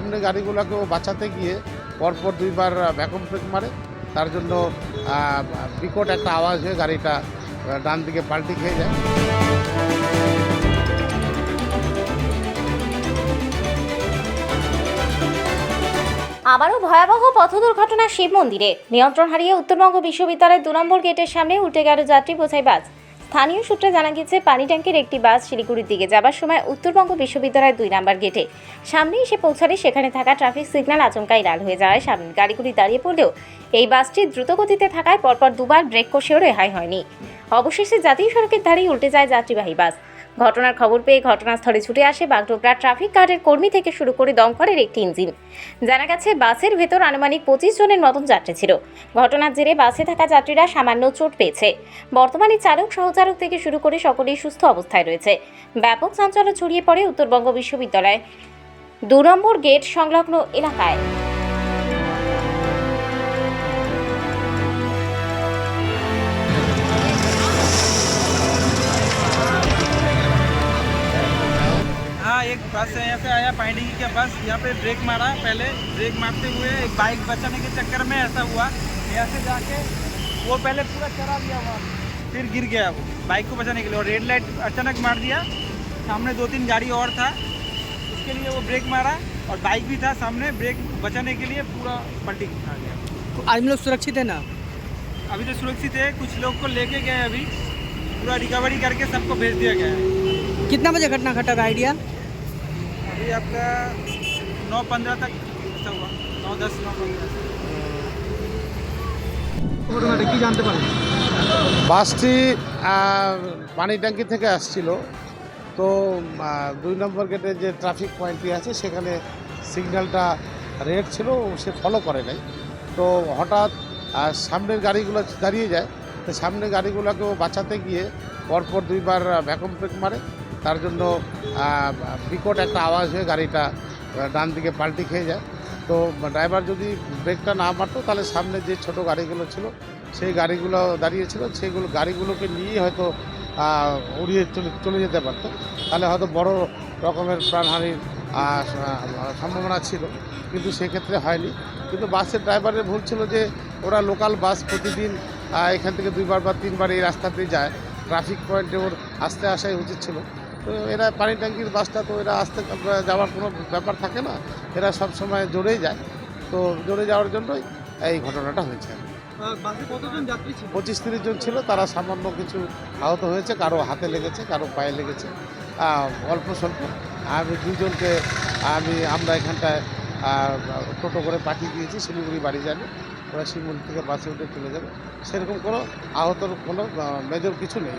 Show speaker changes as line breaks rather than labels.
সামনে গাড়িগুলোকেও বাঁচাতে গিয়ে পরপর দুইবার ভ্যাকুম ব্রেক মারে। তার জন্য বিকট একটা আওয়াজ হয়ে গাড়িটা ডান দিকে পাল্টি খেয়ে যায়।
আবারও ভয়াবহ পথ দুর্ঘটনা শিব মন্দিরে। নিয়ন্ত্রণ হারিয়ে উত্তরবঙ্গ বিশ্ববিদ্যালয়ের দু নম্বর গেটের সামনে উল্টে গেল যাত্রী বোঝাই বাস। স্থানীয় সূত্রে জানা গেছে পানি ট্যাঙ্কের একটি বাস শিলিগুড়ির দিকে যাবার সময় উত্তরবঙ্গ বিশ্ববিদ্যালয়ের দুই নম্বর গেটে। সামনে এসে পৌঁছালে সেখানে থাকা ট্রাফিক সিগন্যাল আচমকাই লাল হয়ে যাওয়ায় সামনে গাড়িগুলি দাঁড়িয়ে পড়লেও এই বাসটি দ্রুতগতিতে থাকায় পরপর দুবার ব্রেক কষেও রেহাই হয়নি। অবশেষে জাতীয় সড়কের ধারেই উল্টে যায় যাত্রীবাহী বাস। ঘটনার খবর পেয়ে ঘটনাস্থলে ছুটে আসে বাগডোগরা ট্রাফিক গার্ডের কর্মী থেকে শুরু করে দমকলের একটি ইঞ্জিন। জানা গেছে, বাসের ভেতর আনুমানিক পঁচিশ জনের মতন যাত্রী ছিল। ঘটনার জেরে বাসে থাকা যাত্রীরা সামান্য চোট পেয়েছে। বর্তমানে চালক, সহচালক থেকে শুরু করে সকলেই সুস্থ অবস্থায় রয়েছে। ব্যাপক চাঞ্চল্য ছড়িয়ে পড়ে উত্তরবঙ্গ বিশ্ববিদ্যালয়। দু নম্বর গেট সংলগ্ন এলাকায়।
बस यहाँ से आया पाइंडिंगी का बस यहाँ पे ब्रेक मारा पहले ब्रेक मारते हुए एक बाइक बचाने के चक्कर में ऐसा हुआ। यहाँ से जाके वो पहले पूरा चला दिया हुआ फिर गिर गया वो बाइक को बचाने के लिए। और रेड लाइट अचानक मार दिया। सामने दो तीन गाड़ी और था उसके लिए वो ब्रेक मारा और बाइक भी था सामने ब्रेक बचाने के लिए पूरा पलटी खा गया।
आदमी लोग सुरक्षित है ना?
अभी तो सुरक्षित है कुछ लोग को लेके गए अभी। पूरा रिकवरी करके सबको भेज दिया गया है।
कितना बजे घटना घटा का आइडिया?
अभी आपका नौ पंद्रह तक ऐसा हुआ नौ दस नौ पंद्रह
ঘটনাটা কি জানতে পারেন
বাসটি আহ, পানি ট্যাঙ্কি থেকে আসছিল তো আহ, দুই নম্বর গেটে যে ট্রাফিক পয়েন্টটি আছে সেখানে সিগন্যালটা রেড ছিল সে ফলো করে নাই তো হঠাৎ আহ, সামনের গাড়িগুলো দাঁড়িয়ে যায় তো সামনের গাড়িগুলোকেও বাঁচাতে গিয়ে পরপর দুইবার ভ্যাকুম ব্রেক মারে তার জন্য বিকট একটা আওয়াজ হয়ে গাড়িটা ডান দিকে পাল্টি খেয়ে যায়। তো ড্রাইভার যদি ব্রেকটা না মারতো, তাহলে সামনে যে ছোট গাড়িগুলো ছিল, সেই গাড়িগুলো দাঁড়িয়েছিল সেগুলো, গাড়িগুলোকে নিয়ে হয়তো উড়িয়ে চলে চলে যেতে পারতো। তাহলে হয়তো বড় রকমের প্রাণহানির সম্ভাবনা ছিল, কিন্তু সেক্ষেত্রে হয়নি। কিন্তু বাসের ড্রাইভারের ভুল ছিল যে, ওরা লোকাল বাস প্রতিদিন এখান থেকে দুইবার বা তিনবার এই রাস্তাতে যায়। ট্রাফিক পয়েন্টে ওর আসতে আসাই উচিত ছিল। তো এরা পানি ট্যাঙ্কির বাসটা তো এরা আসতে যাওয়ার কোনো ব্যাপার থাকে না। এরা সব সময় জোরেই যায়। তো জোরে যাওয়ার জন্যই এই ঘটনাটা হয়েছে। পঁচিশ তিরিশ জন ছিল। তারা সামান্য কিছু আহত হয়েছে। কারও হাতে লেগেছে কারও পায়ে লেগেছে। অল্প স্বল্প। আমি দুজনকে আমি আমরা এখানটায় টোটো করে পাঠিয়ে দিয়েছি। শিলিগুড়ি বাড়ি যাবে। ওরা শিলিগুড়ি থেকে বাসে উঠে চলে যাবে। সেরকম কোনো আহতর কোনো মেজর কিছু নেই।